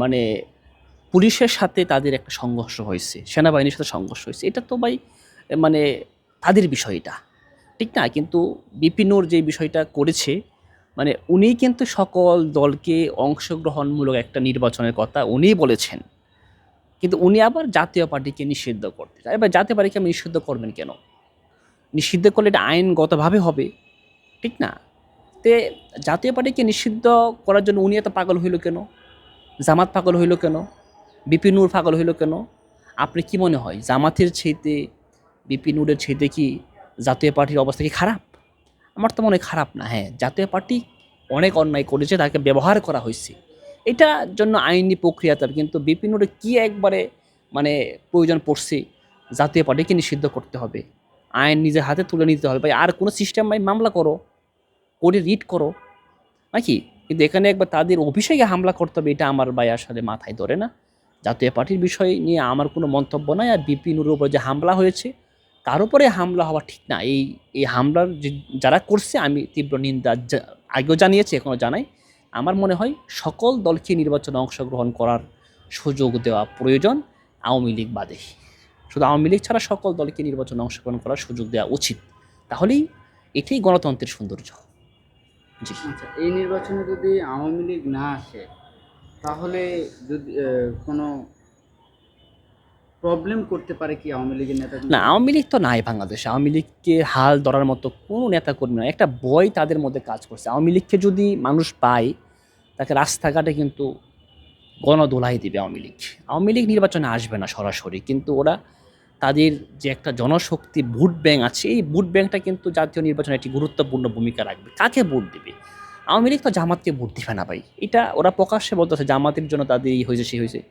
মানে পুলিশের সাথে তাদের একটা সংঘর্ষ হয়েছে, সেনাবাহিনীর সাথে সংঘর্ষ হয়েছে। এটা তো ভাই মানে তাদের বিষয়টা ঠিক না? কিন্তু বিপিনুর যে বিষয়টা করেছে মানে উনি কিন্তু সকল দলকে অংশগ্রহণমূলক একটা নির্বাচনের কথা উনিই বলেছেন। কিন্তু উনি আবার জাতীয় পার্টিকে নিষিদ্ধ করতে চায়। এবার জাতীয় পার্টিকে আপনি নিষিদ্ধ করবেন কেন? নিষিদ্ধ করলে এটা আইনগতভাবে হবে, ঠিক না? তে জাতীয় পার্টিকে নিষিদ্ধ করার জন্য উনি এত পাগল হইল কেন? জামাত পাগল হইল কেন? বিপিনুর পাগল হইল কেন? আপনি কি মনে হয়, জামাতের ছেইতে বিপিনুরের ছেইতে কি জাতীয় পার্টির অবস্থা কি খারাপ? আমার তো মনে খারাপ না। হ্যাঁ জাতীয় পার্টি অনেক অন্যায় করেছে, তাকে ব্যবহার করা হয়েছে। এটার জন্য আইনি প্রক্রিয়া তার, কিন্তু বিপিনুরে কি একবারে মানে প্রয়োজন পড়ছে, জাতীয় পার্টিকে নিষিদ্ধ করতে হবে। আইন নিজের হাতে তুলে নিতে হবে। ভাই, আর কোনো সিস্টেম ভাই মামলা করো, করে রিট করো। নাকি? কিন্তু এখানে একবার তাদের অভিষেকে হামলা করতে হবে, এটা আমার ভাই আসলে মাথায় ধরে না। জাতীয় পার্টির বিষয় নিয়ে আমার কোনো মন্তব্য নাই, আর বিপিনুর উপর যে হামলা হয়েছে, তার উপরে হামলা হওয়া ঠিক না। এই এই হামলার যারা করছে, আমি তীব্র নিন্দা আগেও জানিয়েছি, এখনও জানাই। আমার মনে হয় সকল দলকে নির্বাচনে অংশগ্রহণ করার সুযোগ দেওয়া প্রয়োজন আওয়ামী লীগ বাদে শুধু আওয়ামী লীগ ছাড়া সকল দলকে নির্বাচনে অংশগ্রহণ করার সুযোগ দেওয়া উচিত। তাহলেই এটাই গণতন্ত্রের সৌন্দর্য। জি। আচ্ছা এই নির্বাচনে যদি আওয়ামী লীগ না আসে তাহলে যদি কোনো প্রবলেম করতে পারে কি আওয়ামী লীগের নেতা? না আওয়ামী লীগ তো নাই বাংলাদেশে। আওয়ামী লীগকে হাল ধরার মতো কোনো নেতা কর্মী নয় একটা বই তাদের মধ্যে কাজ করছে। আওয়ামী লীগকে যদি মানুষ পায় তাকে রাস্তাঘাটে কিন্তু গণদোলাই দিবে আওয়ামী লীগ। আওয়ামী লীগ নির্বাচনে আসবে না সরাসরি কিন্তু ওরা তাদের যে একটা জনশক্তি, ভোট ব্যাংক আছে, এই ভোট ব্যাংকটা কিন্তু জাতীয় নির্বাচনে একটি গুরুত্বপূর্ণ ভূমিকা রাখবে। কাকে ভোট দিবে? আওয়ামী লীগ তো জামাতকে ভোট দিবে না ভাই। এটা ওরা প্রকাশ্যে বলতেছে, জামাতের জন্য তাদের এই হয়েছে, সেই হয়েছে।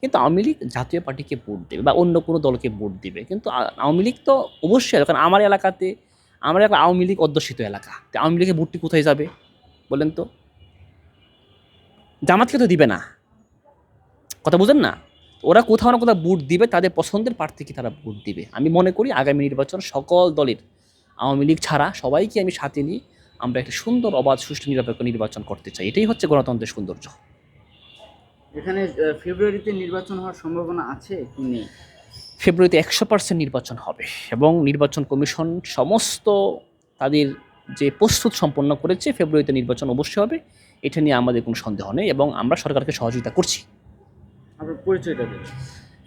কিন্তু আওয়ামী লীগ জাতীয় পার্টিকে ভোট দেবে বা অন্য কোনো দলকে ভোট দিবে। কিন্তু আওয়ামী লীগ তো অবশ্যই, কারণ আমার এলাকাতে, আমার এলাকা আওয়ামী লীগ অধ্যুষিত এলাকা। তো আওয়ামী লীগের ভোটটি কোথায় যাবে? বলেন তো। জামাতকে তো দিবে না। কথা বুঝেন না? ওরা কোথাও না কোথাও ভোট দিবে তাদের পছন্দের প্রার্থীকে তারা ভোট দিবে। আমি মনে করি আগামী নির্বাচন সকল দলের আওয়ামী লীগ ছাড়া সবাইকে আমি সাথে নিয়ে আমরা একটা সুন্দর অবাধ সুষ্ঠু নিরপেক্ষ নির্বাচন করতে চাই। এটাই হচ্ছে গণতন্ত্রের সৌন্দর্য। এখানে ফেব্রুয়ারিতে নির্বাচন হওয়ার সম্ভাবনা আছে কি নেই? ফেব্রুয়ারিতে একশো পার্সেন্ট নির্বাচন হবে এবং নির্বাচন কমিশন সমস্ত তাদের যে প্রস্তুত সম্পন্ন করেছে ফেব্রুয়ারিতে নির্বাচন অবশ্যই হবে। এটা নিয়ে আমাদের কোনো সন্দেহ নেই এবং আমরা সরকারকে সহযোগিতা করছি। পরিচয়টা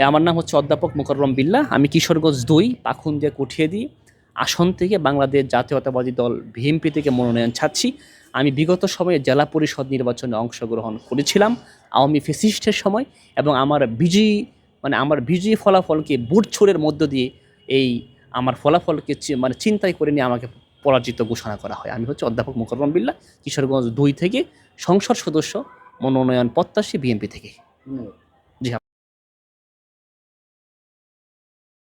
আমার নাম হচ্ছে অধ্যাপক মোকাররম বিল্লা। আমি কিশোরগঞ্জ দুই পাখুন দিয়ে কুঠিয়ে দিই আসন থেকে বাংলাদেশ জাতীয়তাবাদী দল ভিএমপি থেকে মনোনয়ন ছাড়ছি। আমি বিগত সময়ে জেলা পরিষদ নির্বাচনে অংশগ্রহণ করেছিলাম আওয়ামী ফেসিস্টের সময় এবং আমার বিজয়ী মানে আমার বিজয়ী ফলাফলকে বুট ছোড়ের মধ্য দিয়ে এই আমার ফলাফলকে মানে চিন্তাই করে নিয়ে আমাকে পরাজিত ঘোষণা করা হয়। আমি হচ্ছে অধ্যাপক মোকাররম বিল্লা কিশোরগঞ্জ দুই থেকে সংসদ সদস্য মনোনয়ন প্রত্যাশী বিএনপি থেকে। ধন্যবাদ।